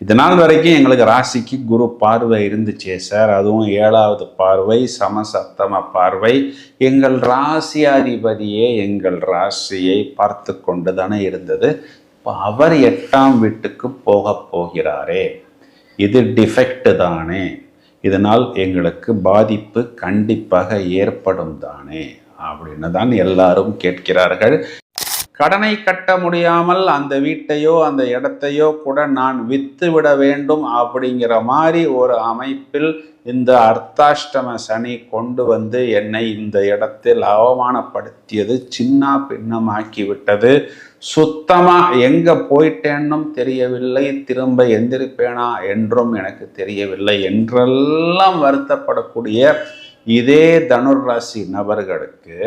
இது நாள் வரைக்கும் எங்களுக்கு ராசிக்கு குரு பார்வை இருந்துச்சே சார். அதுவும் ஏழாவது பார்வை சமசப்தம பார்வை. எங்கள் ராசியாதிபதியே எங்கள் ராசியை பார்த்து கொண்டு தானே இருந்தது. இப்போ அவர் எட்டாம் வீட்டுக்கு போக போகிறாரே. இது டிஃபெக்ட் தானே. இதனால் எங்களுக்கு பாதிப்பு கண்டிப்பாக ஏற்படும் தானே. அப்படின்னு தான் எல்லாரும் கேட்கிறார்கள். கடனை கட்ட முடியாமல் அந்த வீட்டையோ அந்த இடத்தையோ கூட நான் வித்து விட வேண்டும் அப்படிங்கிற மாதிரி ஒரு அமைப்பில் இந்த அர்த்தாஷ்டம சனி கொண்டு வந்து என்னை இந்த இடத்தில் அவமானப்படுத்தியது சின்ன பின்னமாக்கி விட்டது சுத்தமா எங்க போயிட்டேன்னும் தெரியவில்லை திரும்ப எந்திருப்பேனா என்றும் எனக்கு தெரியவில்லை என்றெல்லாம் வருத்தப்படக்கூடிய இதே தனுர் ராசி நபர்களுக்கு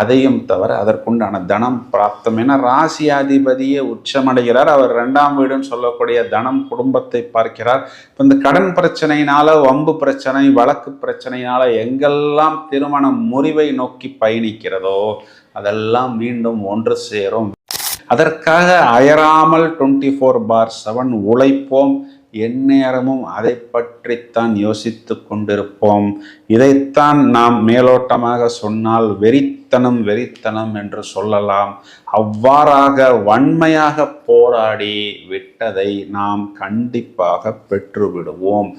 அதையும் தவிர அதற்குண்டான தனம் பிராப்தம். என ராசியாதிபதியே உச்சமடைகிறார். அவர் ரெண்டாம் வீடுன்னு சொல்லக்கூடிய தனம் குடும்பத்தை பார்க்கிறார். இப்போ இந்த கடன் பிரச்சனையினால வம்பு பிரச்சனை வழக்கு பிரச்சனையினால எங்கெல்லாம் திருமணம் முறிவை நோக்கி பயணிக்கிறதோ அதெல்லாம் மீண்டும் ஒன்று சேரும். அதற்காக அயராமல் டுவெண்ட்டி ஃபோர் பார் செவன் உழைப்போம். எந்நேரமும் அதை பற்றித்தான் யோசித்து கொண்டிருப்போம். இதைத்தான் நாம் மேலோட்டமாக சொன்னால் வெறித்தனம் வெறித்தனம் என்று சொல்லலாம். அவ்வாறாக வன்மையாக போராடி விட்டதை நாம் கண்டிப்பாக பெற்றுவிடுவோம்.